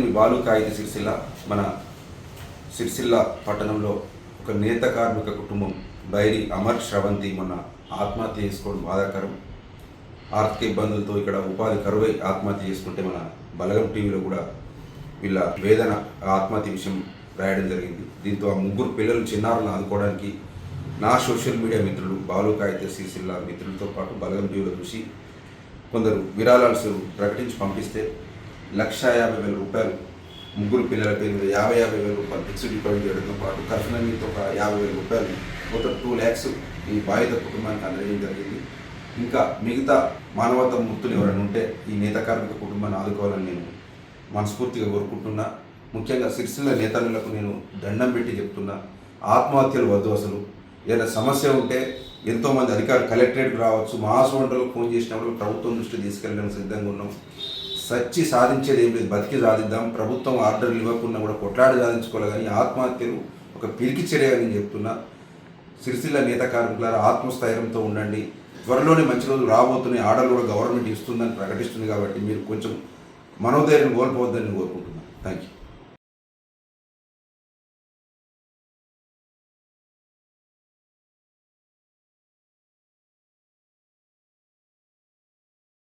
ఇది సిరిసిల్ల మన సిరిసిల్ల పట్టణంలో ఒక నేత కార్మిక కుటుంబం బైరి అమర్ శ్రవంతి మొన్న ఆత్మహత్య చేసుకోవడం బాధాకరం. ఆర్థిక ఇబ్బందులతో ఇక్కడ ఉపాధి కరువై ఆత్మహత్య చేసుకుంటే మన బలగం టీవీలో కూడా వీళ్ళ వేదన ఆత్మహత్య విషయం రాయడం జరిగింది. దీంతో ఆ ముగ్గురు పిల్లలు చిన్నారులను ఆదుకోవడానికి నా సోషల్ మీడియా మిత్రులు బాలుకాయిత సిరిసిల్ల మిత్రులతో పాటు బలగం టీవీలో చూసి కొందరు విరాళాలు ప్రకటించి పంపిస్తే లక్ష యాభై వేల రూపాయలు ముగ్గురు పిల్లల పేరు మీద యాభై యాభై వేల రూపాయలు ఫిక్స్డ్ డిపాజిట్ చేయడంతో పాటు కర్ఫనమీతో ఒక యాభై వేల రూపాయలు మొత్తం టూ ల్యాక్స్ ఈ బాధిత కుటుంబానికి అందజేయడం జరిగింది. ఇంకా మిగతా మానవత మూర్తులు ఎవరైనా ఉంటే ఈ నేత కార్మిక కుటుంబాన్ని ఆదుకోవాలని నేను మనస్ఫూర్తిగా కోరుకుంటున్నా. ముఖ్యంగా సిరిసిల్ల నేతలకు నేను దండం పెట్టి చెప్తున్నా ఆత్మహత్యలు వద్దు అసలు. ఏదైనా సమస్య ఉంటే ఎంతోమంది అధికారులు కలెక్టరేట్కి రావచ్చు మహాసవంటలకు ఫోన్ చేసినప్పుడు ప్రభుత్వం దృష్టి తీసుకెళ్ళడానికి సిద్ధంగా ఉన్నాం. సచ్చి సాధించేది ఏం లేదు. బతికి సాధిద్దాం ప్రభుత్వం ఆర్డర్లు ఇవ్వకుండా కూడా కొట్లాడి సాధించుకోవాలి కానీ ఆత్మహత్యలు ఒక పిరికి చర్య నేను చెప్తున్నా. సిరిసిల్ల నేత కార్మికులారా ఆత్మస్థైర్యంతో ఉండండి. త్వరలోనే మంచి రోజులు రాబోతున్నాయి. ఆర్డర్లు కూడా గవర్నమెంట్ ఇస్తుందని ప్రకటిస్తుంది కాబట్టి మీరు కొంచెం మనోధైర్యం కోల్పోవద్దని కోరుకుంటున్నాను. Thank you